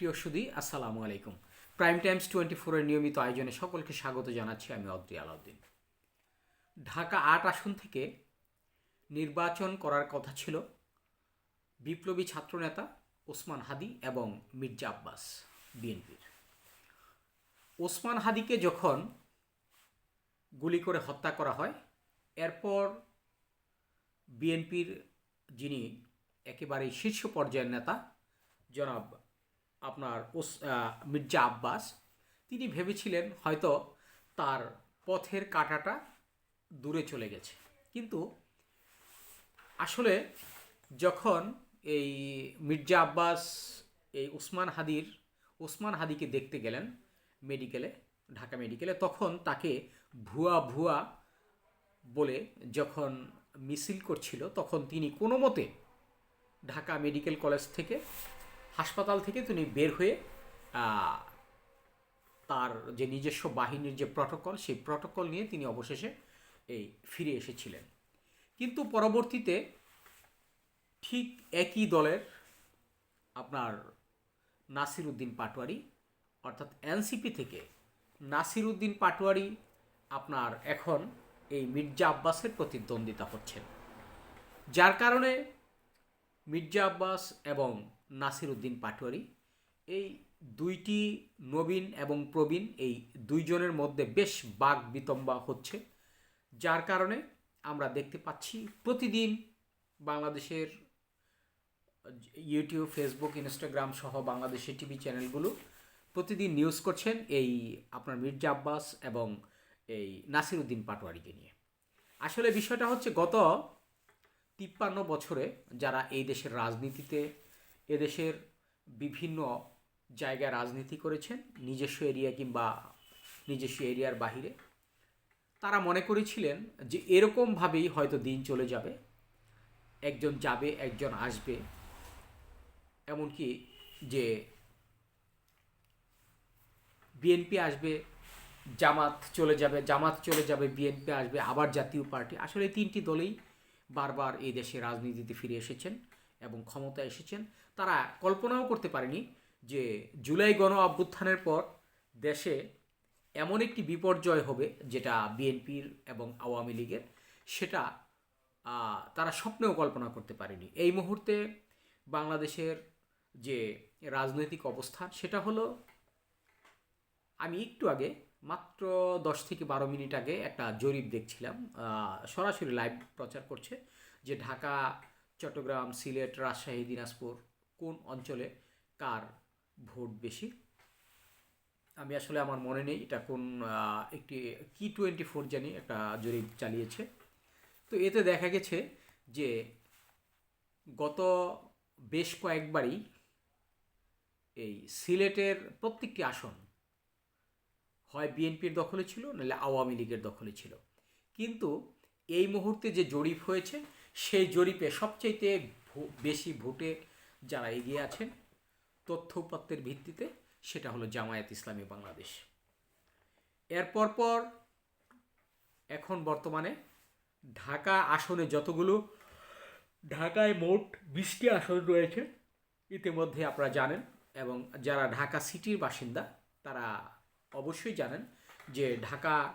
প্রিয় সুদী আসসালামু আলাইকুম। প্রাইম টাইমস টোয়েন্টি ফোরের নিয়মিত আয়োজনে সকলকে স্বাগত জানাচ্ছি আমি অদ্রি আলাউদ্দিন। ঢাকা আট আসন থেকে নির্বাচন করার কথা ছিল বিপ্লবী ছাত্রনেতা ওসমান হাদি এবং মির্জা আব্বাস বিএনপির। ওসমান হাদিকে যখন গুলি করে হত্যা করা হয়, এরপর বিএনপির যিনি একেবারেই শীর্ষ পর্যায়ের নেতা, জনাব আপনার ওস মির্জা আব্বাস, তিনি ভেবেছিলেন হয়তো তার পথের কাঁটাটা দূরে চলে গেছে। কিন্তু আসলে যখন এই মির্জা আব্বাস, এই উসমান হাদির, ওসমান হাদিকে দেখতে গেলেন মেডিকেলে, ঢাকা মেডিকেলে, তখন তাকে ভুয়া ভুয়া বলে যখন মিছিল করছিল, তখন তিনি কোনো মতে ঢাকা মেডিকেল কলেজ থেকে হাসপাতাল থেকে তিনি বের হয়ে তার যে নিজস্ব বাহিনীর যে প্রটোকল, সেই প্রটোকল নিয়ে তিনি অবশেষে এই ফিরে এসেছিলেন। কিন্তু পরবর্তীতে ঠিক একই দলের আপনার নাসির উদ্দিন পাটোয়ারি, অর্থাৎ এনসিপি থেকে নাসির উদ্দিন পাটোয়ারি আপনার এখন এই মির্জা আব্বাসের প্রতিদ্বন্দ্বিতা হচ্ছেন। যার কারণে মির্জা আব্বাস এবং নাসির উদ্দিন পাটোয়ারি। এই দুইটি নবীন এবং প্রবীণ, এই দুইজনের মধ্যে বেশ বাঘ বিতম্বা হচ্ছে, যার কারণে আমরা দেখতে পাচ্ছি প্রতিদিন বাংলাদেশের ইউটিউব, ফেসবুক, ইনস্টাগ্রাম সহ বাংলাদেশের টিভি চ্যানেলগুলো প্রতিদিন নিউজ করছেন এই আপনার মির্জা আব্বাস এবং এই নাসির উদ্দিন পাটোয়ারিকে নিয়ে। আসলে বিষয়টা হচ্ছে গত তিপ্পান্ন বছরে যারা এই দেশের রাজনীতিতে এদেশের বিভিন্ন জায়গায় রাজনীতি করেছেন, নিজস্ব এরিয়া কিংবা নিজস্ব এরিয়ার বাহিরে। তারা মনে করেছিলেন যে এরকমভাবেই হয়তো দিন চলে যাবে, একজন যাবে, একজন আসবে। এমনকি যে বিএনপি আসবে, জামাত চলে যাবে, জামাত চলে যাবে, বিএনপি আসবে, আবার জাতীয় পার্টি। আসলে তিনটি দলেই বারবার এই দেশে রাজনীতিতে ফিরে এসেছেন। এবং ক্ষমতায় এসেছেন, তারা কল্পনাও করতে পারেনি যে জুলাই গণ অভ্যুত্থানের পর দেশে এমন একটি বিপর্যয় হবে যেটা বিএনপির এবং আওয়ামী লীগের, সেটা তারা স্বপ্নেও কল্পনা করতে পারেনি। এই মুহূর্তে বাংলাদেশের যে রাজনৈতিক অবস্থান সেটা হলো, আমি একটু আগে, মাত্র দশ থেকে বারো মিনিট আগে একটা জরিপ দেখছিলাম সরাসরি লাইভ প্রচার করছে যে ঢাকা চট্টগ্রাম, সিলেট, রাজশাহী, দিনাজপুর কোন অঞ্চলে কার ভোট বেশি? আমি আসলে আমার মনে নেই এটা কোন একটি কি টোয়েন্টি ফোর জানি, একটা জরিপ চালিয়েছে। তো এতে দেখা গেছে যে গত বেশ কয়েকবারই এই সিলেটের প্রত্যেকটি আসন হয় বিএনপির দখলে ছিল, নাহলে আওয়ামী লীগের দখলে ছিল। কিন্তু এই মুহূর্তে যে জরিপ হয়েছে সেই জরিপে সবচাইতে ভো- বেশি ভোটে যারা এগিয়ে আছেন তথ্য উপাত্তের ভিত্তিতে সেটা হলো জামায়াত ইসলামী বাংলাদেশ। এরপর পর এখন বর্তমানে ঢাকা আসনে যতগুলো, ঢাকায় মোট বিশটি আসন রয়েছে, ইতিমধ্যে আপনারা জানেন এবং যারা ঢাকা সিটির বাসিন্দা, তারা অবশ্যই জানেন যে ঢাকা,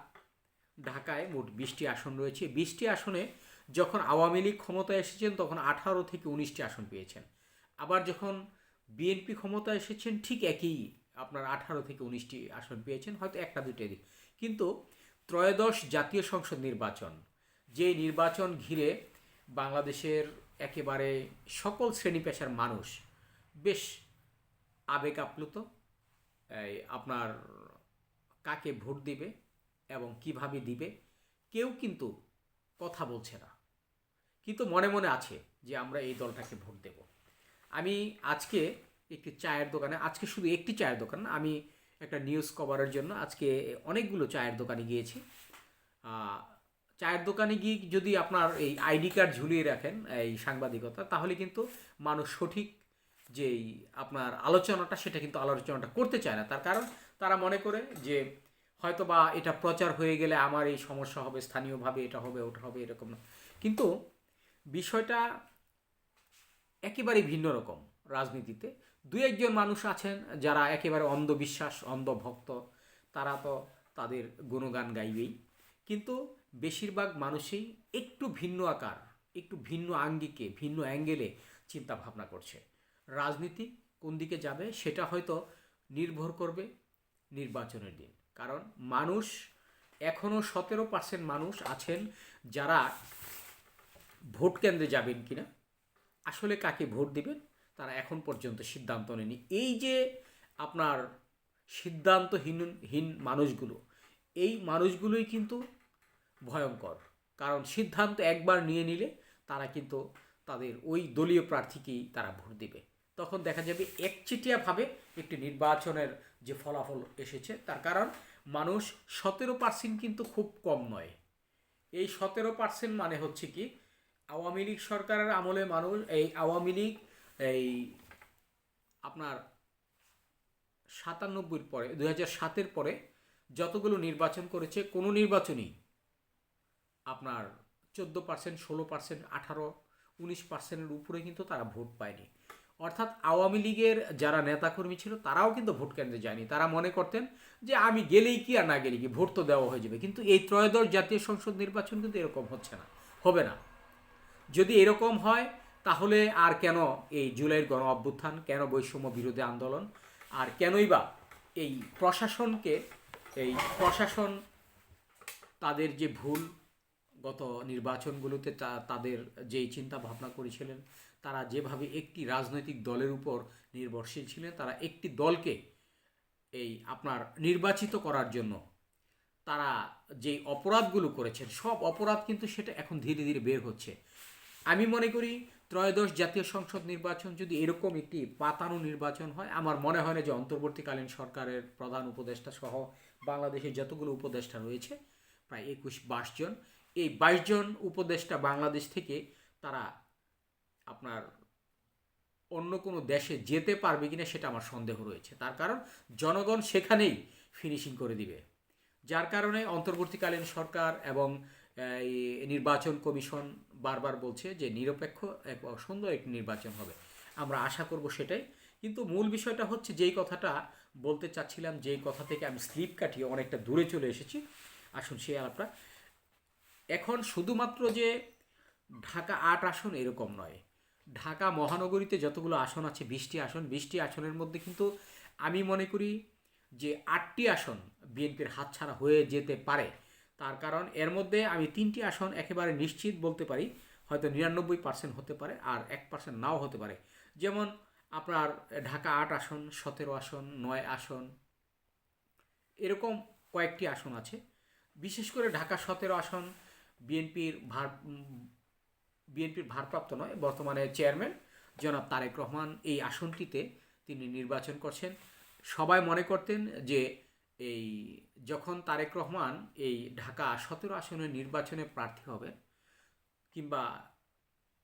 ঢাকায় মোট বিশটি আসন রয়েছে। বিশটি আসনে যখন আওয়ামী লীগ ক্ষমতায় এসেছেন, তখন আঠারো থেকে উনিশটি আসন পেয়েছেন। আবার যখন বিএনপি ক্ষমতায় এসেছেন, ঠিক একই আপনার আঠারো থেকে উনিশটি আসন পেয়েছেন, হয়তো একটা দুইটা দিক কিন্তু ত্রয়োদশ জাতীয় সংসদ নির্বাচন, যে নির্বাচন ঘিরে বাংলাদেশের একেবারে সকল শ্রেণি পেশার মানুষ বেশ আবেগ আপ্লুত আপনার কাকে ভোট দিবে এবং কীভাবে দিবে, কেউ কিন্তু কথা বলছে না। কিন্তু মনে মনে আছে যে আমরা এই দলটাকে ভোট দেব। আমি আজকে একটি চায়ের দোকানে, আজকে শুধু একটি চায়ের দোকান আমি একটা নিউজ কভারের জন্য আজকে অনেকগুলো চায়ের দোকানে গিয়েছি। চায়ের দোকানে গিয়ে যদি আপনার এই আইডি কার্ড ঝুলিয়ে রাখেন, এই সাংবাদিকতা, তাহলে কিন্তু মানুষ সঠিক যেই আপনার আলোচনাটা, সেটা কিন্তু আলোচনাটা করতে চায় না। তার কারণ তারা মনে করে যে হয়তো বা এটা প্রচার হয়ে গেলে আমার এই সমস্যা হবে, স্থানীয়ভাবে এটা হবে, ওটা হবে, এরকম না। কিন্তু বিষয়টা একেবারে ভিন্ন রকম রাজনীতিতে। দু একজন মানুষ আছেন যারা একেবারে অন্ধবিশ্বাস, অন্ধভক্ত, তারা তো তাদের গুণগান গাইবেই। কিন্তু বেশিরভাগ মানুষই একটু ভিন্ন আকার, একটু ভিন্ন আঙ্গিকে, ভিন্ন অ্যাঙ্গেলে চিন্তা ভাবনা করছে। রাজনীতি কোন দিকে যাবে সেটা হয়তো নির্ভর করবে নির্বাচনের দিন। কারণ মানুষ এখনও সতেরো পার্সেন্ট মানুষ আছেন যারা ভোট কেন্দ্রে যাবেন কিনা? আসলে কাকে ভোট দিবেন? তারা এখন পর্যন্ত সিদ্ধান্ত নেয়নি। এই যে আপনার সিদ্ধান্তহীন, হীন মানুষগুলো, এই মানুষগুলোই কিন্তু ভয়ঙ্কর। কারণ সিদ্ধান্ত একবার নিয়ে নিলে তারা কিন্তু তাদের ওই দলীয় প্রার্থীকেই তারা ভোট দিবে। তখন দেখা যাবে একচেটিয়াভাবে একটি নির্বাচনের যে ফলাফল এসেছে, তার কারণ মানুষ সতেরো পার্সেন্ট কিন্তু খুব কম নয়। এই সতেরো পার্সেন্ট মানে হচ্ছে কি আওয়ামী লীগ সরকারের আমলে মানুষ, এই আওয়ামী লীগ এই আপনার সাতানব্বইয়ের পরে দু সাতের পরে যতগুলো নির্বাচন করেছে, কোনো নির্বাচনই আপনার চোদ্দ পার্সেন্ট, ষোলো পার্সেন্ট, আঠারো, উনিশ পার্সেন্টের উপরে কিন্তু তারা ভোট পায়নি। অর্থাৎ আওয়ামী লীগের যারা নেতাকর্মী ছিল, তারাও কিন্তু ভোট কেন্দ্রে যায়নি। তারা মনে করতেন যে আমি গেলেই কি আর না গেলেই কি, ভোট তো দেওয়া হয়ে যাবে। কিন্তু এই ত্রয়োদশ জাতীয় সংসদ নির্বাচন কিন্তু এরকম হচ্ছে না, হবে না। যদি এরকম হয়, তাহলে আর কেন এই জুলাইয়ের গণ অভ্যুত্থান, কেন বৈষম্য বিরোধী আন্দোলন, আর কেনই বা এই প্রশাসনকে, এই প্রশাসন তাদের যে ভুল গত নির্বাচনগুলোতে তাদের যেই চিন্তা ভাবনা করেছিলেন, তারা যেভাবে একটি রাজনৈতিক দলের উপর নির্ভরশীল ছিলেন, তারা একটি দলকে এই আপনার নির্বাচিত করার জন্য তারা যে অপরাধগুলো করেছেন, সব অপরাধ কিন্তু সেটা এখন ধীরে ধীরে বের হচ্ছে। আমি মনে করি ত্রয়োদশ জাতীয় সংসদ নির্বাচন যদি এরকম একটি পাতানো নির্বাচন হয়, আমার মনে হয় না যে অন্তর্বর্তীকালীন সরকারের প্রধান উপদেষ্টা সহ বাংলাদেশের যতগুলো উপদেষ্টা রয়েছে, প্রায় একুশ বাইশ জন। এই বাইশ জন উপদেষ্টা বাংলাদেশ থেকে তারা আপনার অন্য কোনো দেশে যেতে পারবে কিনা সেটা আমার সন্দেহ রয়েছে। তার কারণ জনগণ সেখানেই ফিনিশিং করে দিবে। যার কারণে অন্তর্বর্তীকালীন সরকার এবং নির্বাচন কমিশন বারবার বলছে যে নিরপেক্ষ এক সুন্দর একটি নির্বাচন হবে। আমরা আশা করব সেটাই। কিন্তু মূল বিষয়টা হচ্ছে যেই কথাটা বলতে চাচ্ছিলাম, যেই কথা থেকে আমি স্লিপ কাটিয়ে অনেকটা দূরে চলে এসেছি। আসুন সেই আলাপটা। এখন শুধুমাত্র যে ঢাকা আট আসন এরকম নয়। ঢাকা মহানগরীতে যতগুলো আসন আছে, বিশটি আসন, বিশটি আসনের মধ্যে কিন্তু আমি মনে করি যে আটটি আসন বিএনপির হাতছাড়া হয়ে যেতে পারে। তার কারণ এর মধ্যে আমি তিনটি আসন একেবারে নিশ্চিত বলতে পারি, হয়তো নিরানব্বই পার্সেন্ট হতে পারে আর এক পার্সেন্ট নাও হতে পারে। যেমন আপনার ঢাকা আট আসন, সতেরো আসন, নয় আসন, এরকম কয়েকটি আসন আছে। বিশেষ করে ঢাকা সতেরো আসন, বিএনপির ভার, বিএনপির ভারপ্রাপ্ত নয়, বর্তমানে চেয়ারম্যান জনাব তারেক রহমান এই আসনটিতে তিনি নির্বাচন করছেন। সবাই মনে করতেন যে এই যখন তারেক রহমান এই ঢাকা সতেরো আসনের নির্বাচনে প্রার্থী হবে, কিংবা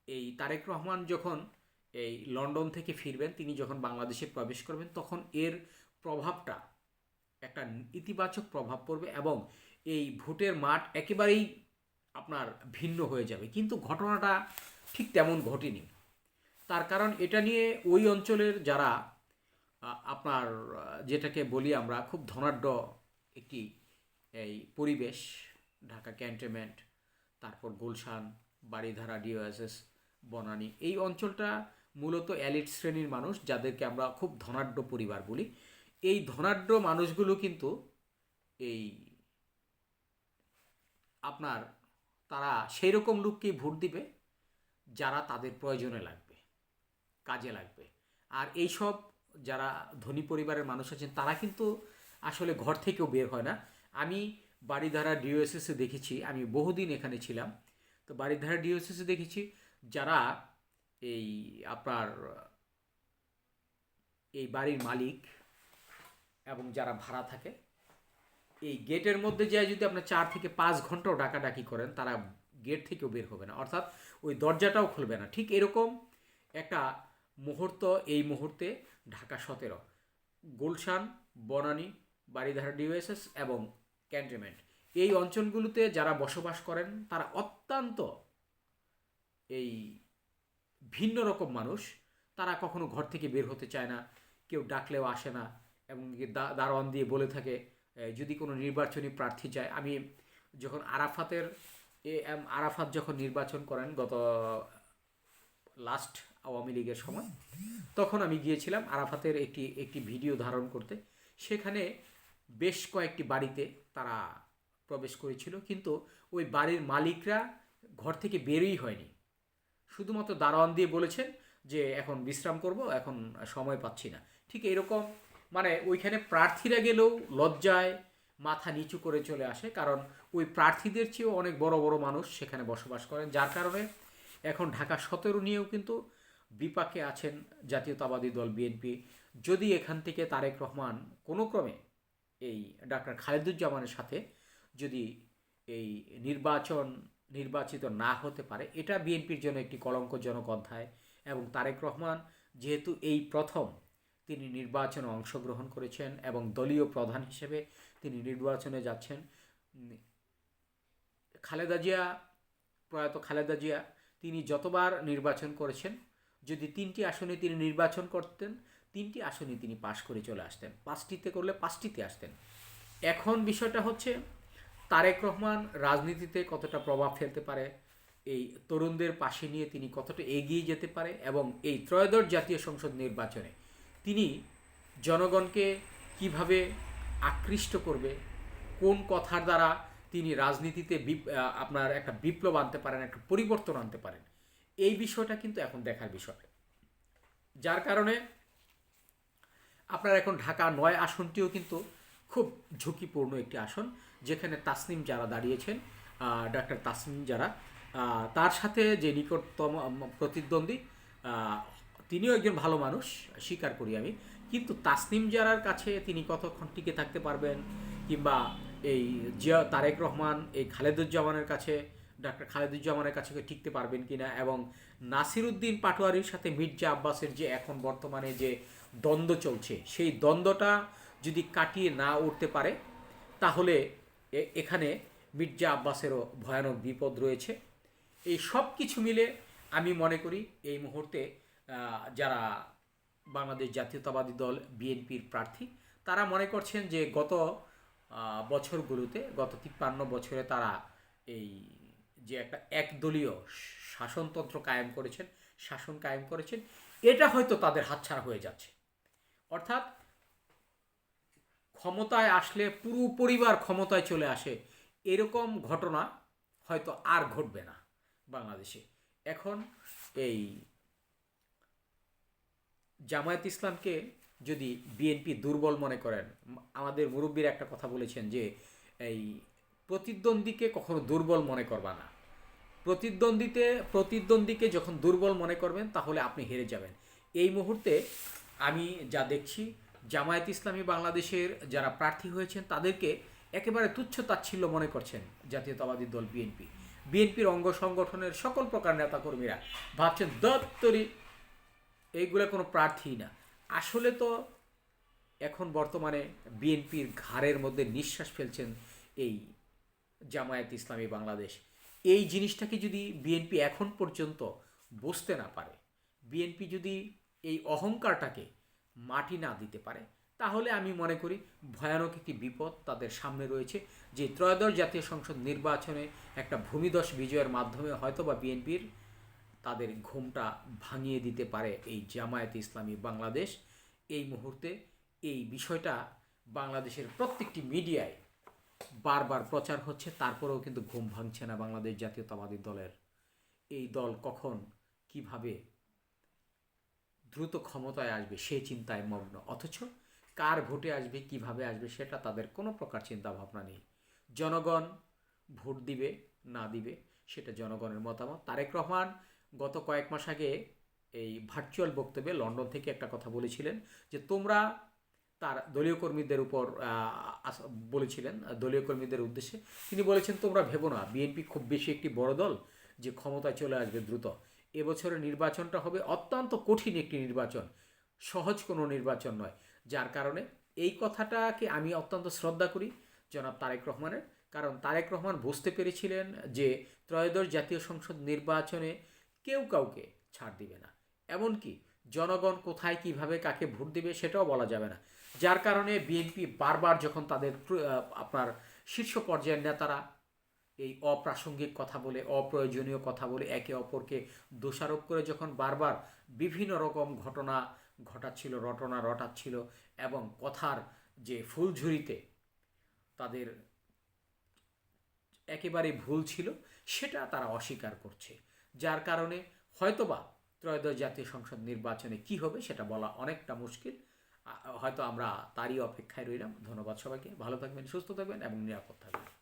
এই তারেক রহমান যখন এই লন্ডন থেকে ফিরবেন, তিনি যখন বাংলাদেশে প্রবেশ করবেন, তখন এর প্রভাবটা একটা ইতিবাচক প্রভাব পড়বে এবং এই ভোটের মাঠ একেবারেই আপনার ভিন্ন হয়ে যাবে। কিন্তু ঘটনাটা ঠিক তেমন ঘটেনি। তার কারণ এটা নিয়ে ওই অঞ্চলের যারা আপনার যেটাকে বলি আমরা খুব ধনাঢ্য একটি, এই পরিবেশ, ঢাকা ক্যান্টনমেন্ট, তারপর গুলশান বাড়িধারা ডিওএসএস, বনানী, এই অঞ্চলটা মূলত অ্যালিট শ্রেণির মানুষ, যাদেরকে আমরা খুব ধনাঢ্য পরিবার বলি। এই ধনাঢ্য মানুষগুলো কিন্তু এই আপনার, তারা সেই রকম লোককেই ভোট দিবে, যারা তাদের প্রয়োজনে লাগবে, কাজে লাগবে। আর এইসব যারা ধনী পরিবারের মানুষ আছেন, তারা কিন্তু আসলে ঘর থেকেও বের হয় না। আমি বাড়িধারা ডিওএসএসে দেখেছি, আমি বহুদিন এখানে ছিলাম। তো বাড়িধারা ডিওএসএসে দেখেছি, যারা এই আপনার, এই বাড়ির মালিক এবং যারা ভাড়া থাকে, এই গেটের মধ্যে যায় যদি আপনার চার থেকে পাঁচ ঘন্টাও ডাকাডাকি করেন, তারা গেট থেকেও বের হবে না। অর্থাৎ ওই দরজাটাও খুলবে না। ঠিক এরকম একটা মুহূর্ত এই মুহূর্তে ঢাকা সতেরো। গুলশান, বনানী বাড়িধারা ডিওএসএস এবং ক্যান্টনমেন্ট। এই অঞ্চলগুলোতে যারা বসবাস করেন, তারা অত্যন্ত এই ভিন্ন রকম মানুষ। তারা কখনো ঘর থেকে বের হতে চায় না, কেউ ডাকলেও আসে না এবং দারোয়ান দিয়ে বলে থাকে যদি কোনো নির্বাচনী প্রার্থী যায়। আমি যখন আরাফাতের, এ এম আরাফাত যখন নির্বাচন করেন, গত, লাস্ট আওয়ামী লীগের সময়। তখন আমি গিয়েছিলাম আরাফাতের একটি একটি ভিডিও ধারণ করতে। সেখানে বেশ কয়েকটি বাড়িতে তারা প্রবেশ করেছিল, কিন্তু ওই বাড়ির মালিকরা ঘর থেকে বেরোই হয়নি। শুধুমাত্র দারোয়ান দিয়ে বলেছেন যে, এখন বিশ্রাম করব, এখন সময় পাচ্ছি না। ঠিক এরকম মানে ওইখানে প্রার্থীরা গেলেও লজ্জায় মাথা নিচু করে চলে আসে, কারণ ওই প্রার্থীদের চেয়েও অনেক বড় বড় মানুষ সেখানে বসবাস করেন। যার কারণে এখন ঢাকা সতেরো নিয়েও কিন্তু বিপাকে আছেন জাতীয়তাবাদী দল বিএনপি। যদি এখান থেকে তারেক রহমান কোনো ক্রমে এই ডাক্তার খালেদুজ্জামানের সাথে যদি এই নির্বাচন নির্বাচিত না হতে পারে, এটা বিএনপির জন্য একটি কলঙ্কজনক অধ্যায় এবং তারেক রহমান যেহেতু এই প্রথম তিনি নির্বাচনে অংশগ্রহণ করেছেন এবং দলীয় প্রধান হিসেবে তিনি নির্বাচনে যাচ্ছেন। খালেদা জিয়া, প্রয়াত খালেদা জিয়া, তিনি যতবার নির্বাচন করেছেন যদি তিনটি আসনে তিনি নির্বাচন করতেন, তিনটি আসনে তিনি পাশ করে চলে আসতেন। পাঁচটিতে করলে পাঁচটিতে আসতেন। এখন বিষয়টা হচ্ছে, তারেক রহমান রাজনীতিতে কতটা প্রভাব ফেলতে পারে, এই তরুণদের পাশে নিয়ে তিনি কতটা এগিয়ে যেতে পারে, এবং এই ত্রয়োদশ জাতীয় সংসদ নির্বাচনে তিনি জনগণকে কীভাবে আকৃষ্ট করবে, কোন কথার দ্বারা তিনি রাজনীতিতে আপনার একটা বিপ্লব আনতে পারেন, একটা পরিবর্তন আনতে পারেন এই বিষয়টা কিন্তু এখন দেখার বিষয়। যার কারণে আপনার এখন ঢাকা নয় আসনটিও কিন্তু খুব ঝুঁকিপূর্ণ একটি আসন, যেখানে তাসনিম যারা দাঁড়িয়েছেন ডাক্তার তাসনিম যারা তার সাথে যে নিকটতম প্রতিদ্বন্দ্বী তিনিও একজন ভালো মানুষ, স্বীকার করি আমি। কিন্তু তাসনিম জারার কাছে তিনি কতক্ষণ টিকে থাকতে পারবেন? কিংবা এই জিয়া তারেক রহমান, এই খালেদুজ্জামানের কাছে ডাক্তার খালেদুজ্জামানের কাছে টিকতে পারবেন কিনা এবং নাসিরুদ্দিন পাটোয়ারির সাথে মির্জা আব্বাসের যে এখন বর্তমানে যে দ্বন্দ্ব চলছে, সেই দ্বন্দ্বটা যদি কাটিয়ে না উঠতে পারে, তাহলে এখানে মির্জা আব্বাসেরও ভয়ানক বিপদ রয়েছে। এই সব কিছু মিলে আমি মনে করি এই মুহূর্তে যারা বাংলাদেশ জাতীয়তাবাদী দল, বিএনপির প্রার্থী, তারা মনে করছেন যে গত বছরগুলোতে, গত তিপ্পান্ন বছরে তারা এই যে একটা একদলীয় শাসনতন্ত্র কায়েম করেছেন, শাসন কায়েম করেছেন, এটা হয়তো তাদের হাতছাড়া হয়ে যাচ্ছে। অর্থাৎ ক্ষমতায় আসলে পুরো পরিবার ক্ষমতায় চলে আসে, এরকম ঘটনা হয়তো আর ঘটবে না বাংলাদেশে। এখন এই জামায়াত ইসলামকে যদি বিএনপি দুর্বল মনে করেন, আমাদের মুরব্বীর একটা কথা বলেছেন যে, এই প্রতিদ্বন্দ্বীকে কখনো দুর্বল মনে করবা না। প্রতিদ্বন্দ্বিতে, প্রতিদ্বন্দ্বীকে যখন দুর্বল মনে করবেন, তাহলে আপনি হেরে যাবেন। এই মুহূর্তে আমি যা দেখছি, জামায়াত ইসলামী বাংলাদেশের যারা প্রার্থী হয়েছেন, তাদেরকে একেবারে তুচ্ছ তাচ্ছিল্য মনে করছেন জাতীয়তাবাদী দল বিএনপি বিএনপির অঙ্গ সংগঠনের সকল প্রকার নেতাকর্মীরা ভাবছেন, দত্তরি, এইগুলো কোনো প্রার্থী না। আসলে তো এখন বর্তমানে বিএনপির ঘাড়ের মধ্যে নিঃশ্বাস ফেলছেন এই জামায়াত ইসলামী বাংলাদেশ। এই জিনিসটাকে যদি বিএনপি এখন পর্যন্ত বুঝতে না পারে বিএনপি যদি এই অহংকারটাকে মাটি না দিতে পারে, তাহলে আমি মনে করি ভয়ানক একটি বিপদ তাদের সামনে রয়েছে, যে ত্রয়োদশ জাতীয় সংসদ নির্বাচনে একটা ভূমিদশ বিজয়ের মাধ্যমে হয়তো বা বিএনপির তাদের ঘুমটা ভাঙিয়ে দিতে পারে এই জামায়াত ইসলামী বাংলাদেশ। এই মুহূর্তে এই বিষয়টা বাংলাদেশের প্রত্যেকটি মিডিয়ায় বারবার প্রচার হচ্ছে, তারপরেও কিন্তু ঘুম ভাঙছে না বাংলাদেশ জাতীয়তাবাদী দলের। এই দল কখন কীভাবে দ্রুত ক্ষমতায় আসবে সেই চিন্তায় মগ্ন, অথচ কার ভোটে আসবে, কীভাবে আসবে সেটা তাদের কোনো প্রকার চিন্তা ভাবনা নেই। জনগণ ভোট দিবে, না দিবে, সেটা জনগণের মতামত। তারেক রহমান গত কয়েক মাস আগে এই ভার্চুয়াল বক্তব্যে লন্ডন থেকে একটা কথা বলেছিলেন যে, তোমরা তার দলীয় কর্মীদের উপর বলেছিলেন দলীয় কর্মীদের উদ্দেশ্যে। তিনি বলেছেন, তোমরা ভেবো না, বিএনপি খুব বেশি একটি বড় দল যে ক্ষমতায় চলে আসবে দ্রুত। এবছরের নির্বাচনটা হবে অত্যন্ত কঠিন একটি নির্বাচন, সহজ কোনো নির্বাচন নয়। যার কারণে এই কথাটাকে আমি অত্যন্ত শ্রদ্ধা করি, জনাব তারেক রহমানের। কারণ তারেক রহমান বুঝতে পেরেছিলেন যে ত্রয়োদশ জাতীয় সংসদ নির্বাচনে কেউ কাউকে ছাড় দিবে না। এমনকি জনগণ কোথায় কীভাবে কাকে ভোট দেবে সেটাও বলা যাবে না। যার কারণে বিএনপি বারবার যখন তাদের আপনার শীর্ষ পর্যায়ের নেতারা এই অপ্রাসঙ্গিক কথা বলে, অপ্রয়োজনীয় কথা বলে একে অপরকে দোষারোপ করে যখন বারবার বিভিন্ন রকম ঘটনা ঘটাচ্ছিল, রটনা রটাচ্ছিল এবং কথার যে ফুলঝুরিতে তাদের একেবারে ভুল ছিল, সেটা তারা অস্বীকার করছে। যার কারণে হয়তোবা ত্রয়োদশ জাতীয় সংসদ নির্বাচনে কি হবে সেটা বলা অনেকটা মুশকিল। হয়তো আমরা তারই অপেক্ষায় রইলাম। ধন্যবাদ সবাইকে। ভালো থাকবেন সুস্থ থাকবেন এবং নিরাপদ থাকবেন।